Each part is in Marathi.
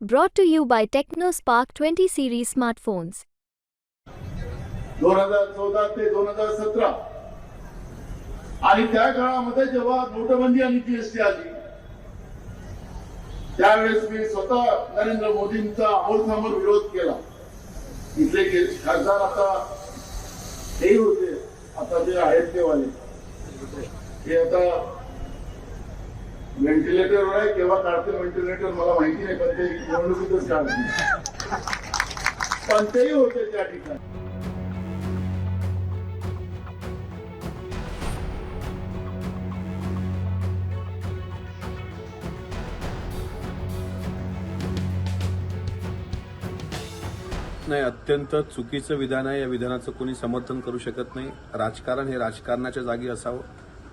Brought to you by TechnoSpark 20 series smartphones. दोन हजार चौदा ते दोन हजार सतरा. आणि त्या काळामध्ये जेव्हा नोटबंदी आणि जीएसटी आली त्यावेळेस मी स्वतः नरेंद्र मोदींचा अमोलसामोर विरोध केला. इथले खासदार आता हे होते आता जे आहेत ते वाले हे आता व्हेंटिलेटरवर आहे केव्हा काढते व्हेंटिलेटर मला माहिती नाही पण ते निवडणुकीतच काढते पण तेही होते त्या ठिकाणी. नाही अत्यंत चुकीचं विधान आहे. या विधानाचं कोणी समर्थन करू शकत नाही. राजकारण हे राजकारणाच्या जागी असावं.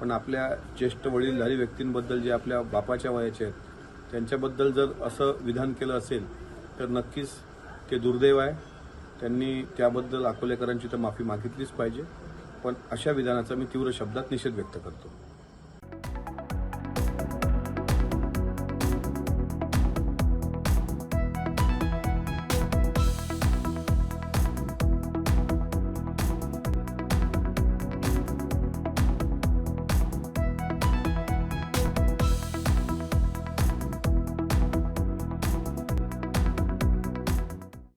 पण आपल्या ज्येष्ठ वडीलधारी व्यक्तींबद्दल जे आपल्या बापाच्या वयाचे आहेत त्यांच्याबद्दल जर असं विधान केलं असेल तर नक्कीच ते दुर्दैव आहे. त्यांनी त्याबद्दल अकोलेकरांची तर माफी मागितलीच पाहिजे. पण अशा विधानाचा मी तीव्र शब्दात निषेध व्यक्त करतो.